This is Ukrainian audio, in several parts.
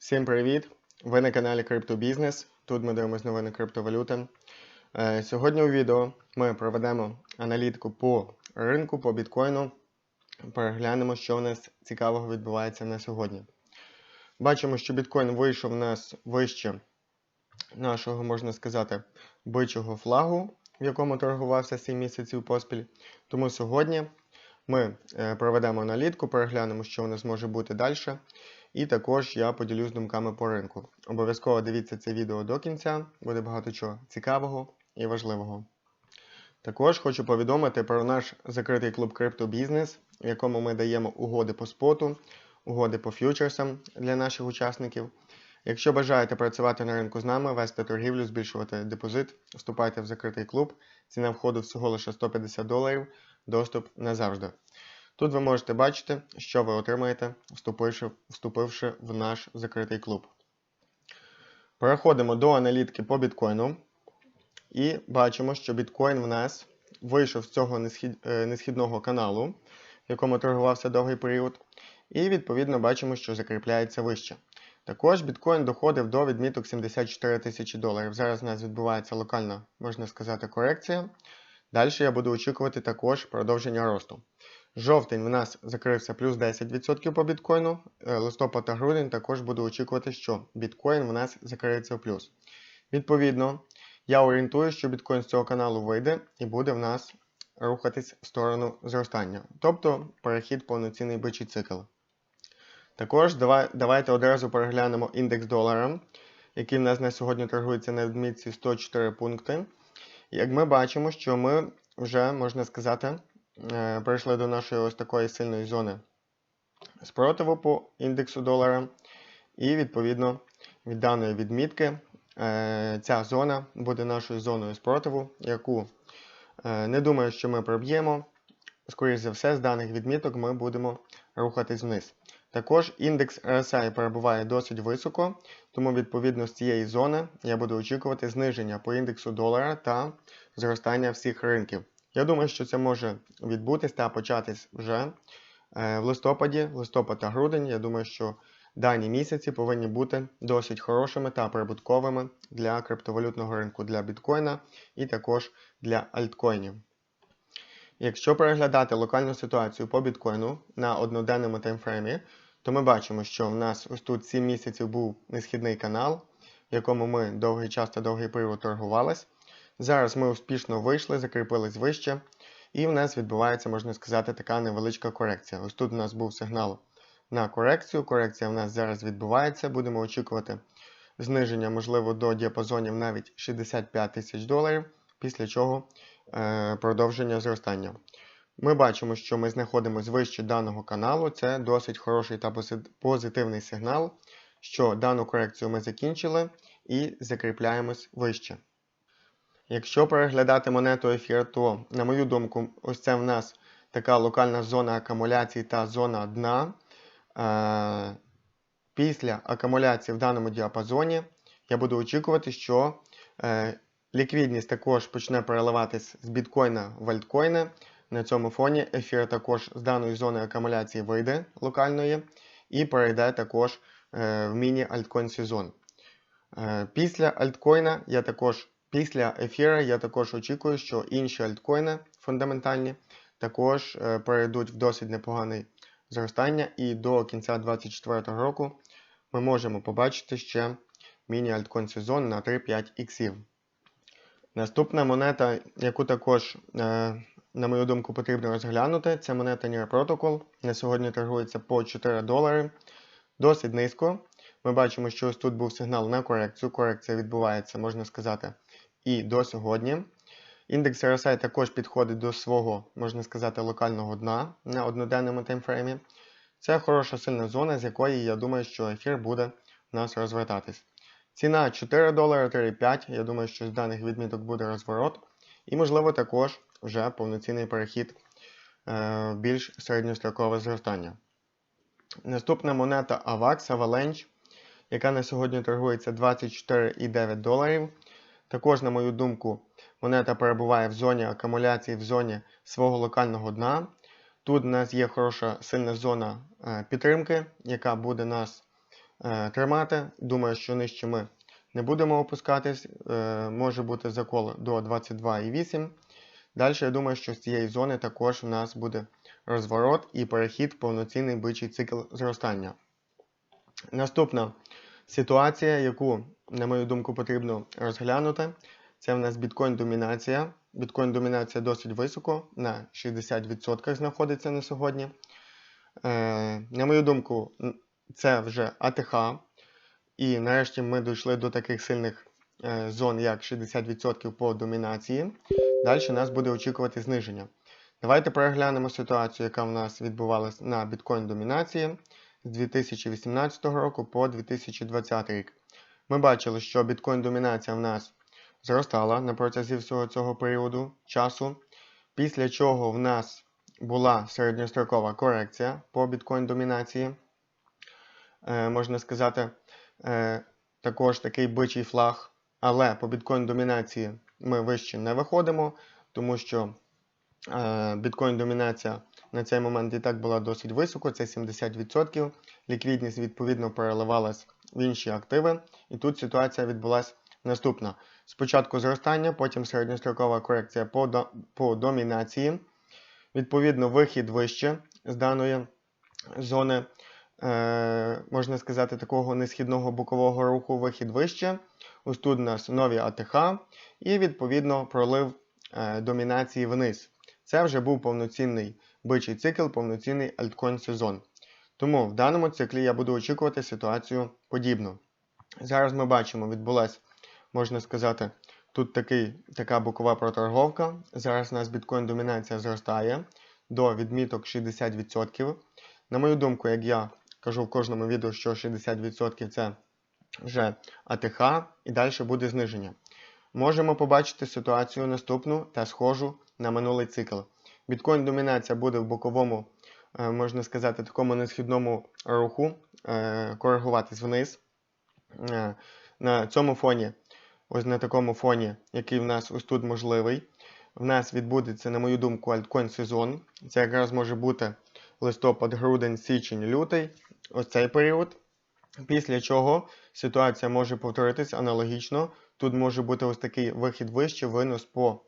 Всім привіт! Ви на каналі Криптобізнес. Тут ми дивимося новини криптовалюти. Е, Сьогодні у відео ми проведемо аналітику по ринку, по біткоїну. Переглянемо, що у нас цікавого відбувається на сьогодні. Бачимо, що біткоін вийшов у нас вище нашого, можна сказати, бичого флагу, в якому торгувався 7 місяців поспіль. Тому сьогодні ми е, проведемо аналітику, переглянемо, що у нас може бути далі. І також я поділюсь думками по ринку. Обов'язково дивіться це відео до кінця, буде багато чого цікавого і важливого. Також хочу повідомити про наш закритий клуб криптобізнес, в якому ми даємо угоди по споту, угоди по ф'ючерсам для наших учасників. Якщо бажаєте працювати на ринку з нами, вести торгівлю, збільшувати депозит, вступайте в закритий клуб. Ціна входу всього лише 150 доларів, доступ назавжди. Тут ви можете бачити, що ви отримаєте, вступивши, вступивши в наш закритий клуб. Переходимо до аналітики по біткоїну. І бачимо, що біткоін в нас вийшов з цього е, несхідного каналу, в якому торгувався довгий період. І відповідно бачимо, що закріпляється вище. Також біткоін доходив до відміток 74 тисячі доларів. Зараз у нас відбувається локальна, можна сказати, корекція. Далі я буду очікувати також продовження росту. Жовтень в нас закрився плюс 10% по біткоїну. Е, Листопад та грудень також буду очікувати, що біткоін в нас закриється в плюс. Відповідно, я орієнтую, що біткоін з цього каналу вийде і буде в нас рухатись в сторону зростання. Тобто перехід повноцінний бичий цикл. Також давай, давайте одразу переглянемо індекс долара, який в нас на сьогодні торгується на відмітці 104 пункти. Як ми бачимо, що ми вже, можна сказати, е, перейшли до нашої ось такої сильної зони спротиву по індексу долара. І, відповідно, від даної відмітки е, ця зона буде нашою зоною спротиву, яку е, не думаю, що ми проб'ємо. Скоріше за все, з даних відміток ми будемо рухатись вниз. Також індекс RSI перебуває досить високо, тому відповідно з цієї зони я буду очікувати зниження по індексу долара та зростання всіх ринків. Я думаю, що це може відбутись та початись вже е, в листопаді, листопад та грудень. Я думаю, що дані місяці повинні бути досить хорошими та прибутковими для криптовалютного ринку, для біткоїна і також для альткоїнів. Якщо переглядати локальну ситуацію по біткоїну на одноденному таймфреймі, то ми бачимо, що в нас ось тут 7 місяців був несхідний канал, в якому ми довгий час та довгий період торгувались. Зараз ми успішно вийшли, закріпились вище, і в нас відбувається, можна сказати, така невеличка корекція. Ось тут у нас був сигнал на корекцію. Корекція в нас зараз відбувається. Будемо очікувати зниження, можливо, до діапазонів навіть 65 тисяч доларів, після чого е, продовження зростання. Ми бачимо, що ми знаходимося вище даного каналу. Це досить хороший та позитивний сигнал, що дану корекцію ми закінчили і закріпляємось вище. Якщо переглядати монету ефір, то, на мою думку, ось це в нас така локальна зона акумуляції та зона дна. Е, Після акумуляції в даному діапазоні я буду очікувати, що е, ліквідність також почне переливатись з біткоїна в альткоїни. На цьому фоні ефір також з даної зони акумуляції вийде локальної і перейде також е, в міні-альткоін сезон. Після альткоїна я також після ефіра я також очікую, що інші альткоїни фундаментальні також е, перейдуть в досить непогане зростання, і до кінця 2024 року ми можемо побачити ще міні-альткоін сезон на 3-5 іксів. Наступна монета, яку також, е, на мою думку, потрібно розглянути, це монета Near Protocol. На сьогодні торгується по 4 долари. Досить низько. Ми бачимо, що ось тут був сигнал на корекцію. Корекція відбувається, можна сказати, і до сьогодні. Індекс RSI також підходить до свого, можна сказати, локального дна на одноденному таймфреймі. Це хороша сильна зона, з якої я думаю, що ефір буде у нас розвертатись. Ціна 4 долари 3,5. Я думаю, що з даних відміток буде розворот. І, можливо, також вже повноцінний перехід е, більш середньострокове зростання. Наступна монета AVAX Avalanche, яка на сьогодні торгується 24,9 доларів. Також, на мою думку, монета перебуває в зоні акумуляції, в зоні свого локального дна. Тут у нас є хороша сильна зона е, підтримки, яка буде нас е, тримати. Думаю, що нижче ми не будемо опускатись. Е, може бути закол до 22,8. Далі я думаю, що з цієї зони також у нас буде розворот і перехід в повноцінний бичий цикл зростання. Наступна ситуація, яку, на мою думку, потрібно розглянути, це в нас біткоін-домінація. Біткоін-домінація досить високо, на 60% знаходиться на сьогодні. Е, на мою думку, це вже АТХ. І нарешті ми дійшли до таких сильних е, зон, як 60% по домінації. Далі нас буде очікувати зниження. Давайте переглянемо ситуацію, яка в нас відбувалася на біткоін-домінації з 2018 року по 2020 рік. Ми бачили, що біткоін-домінація в нас зростала на протязі всього цього періоду часу, після чого в нас була середньострокова корекція по біткоін-домінації. Е, можна сказати, е, також такий бичий флаг, але по біткоін-домінації ми вище не виходимо, тому що біткоін-домінація на цей момент і так була досить високо, це 70%. Ліквідність відповідно переливалась в інші активи. І тут ситуація відбулася наступна. Спочатку зростання, потім середньострокова корекція по, по домінації. Відповідно, вихід вище з даної зони, е, можна сказати, такого несхідного бокового руху, вихід вище. Ось тут у нас нові АТХ і, відповідно, пролив е, домінації вниз. Це вже був повноцінний бичий цикл, повноцінний альткоін сезон. Тому в даному циклі я буду очікувати ситуацію подібну. Зараз ми бачимо, відбулася, можна сказати, тут такий, така бокова проторговка. Зараз у нас біткоін-домінація зростає до відміток 60%. На мою думку, як я кажу в кожному відео, що 60% це вже АТХ і далі буде зниження. Можемо побачити ситуацію наступну та схожу на минулий цикл. Біткоін-домінація буде в боковому, е, можна сказати, такому несхідному руху, е, коригуватись вниз. Е, На цьому фоні, ось на такому фоні, який в нас ось тут можливий, в нас відбудеться, на мою думку, альткоін сезон. Це якраз може бути листопад, грудень, січень, лютий, ось цей період. Після чого ситуація може повторитись аналогічно. Тут може бути ось такий вихід вище, винос по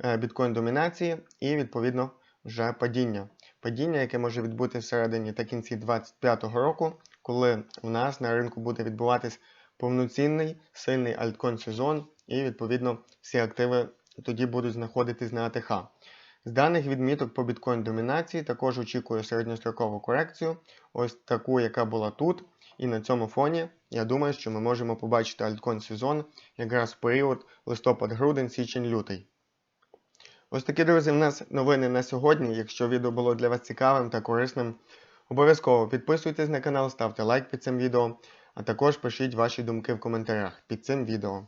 біткоін-домінації і, відповідно, вже падіння. Падіння, яке може відбути всередині та кінці 2025 року, коли в нас на ринку буде відбуватись повноцінний сильний альткоін сезон, і, відповідно, всі активи тоді будуть знаходитись на АТХ. З даних відміток по біткоін-домінації також очікую середньострокову корекцію, ось таку, яка була тут. І на цьому фоні я думаю, що ми можемо побачити альткоін сезон якраз в період листопад-грудень, січень-лютий. Ось такі, друзі, в нас новини на сьогодні. Якщо відео було для вас цікавим та корисним, обов'язково підписуйтесь на канал, ставте лайк під цим відео, а також пишіть ваші думки в коментарях під цим відео.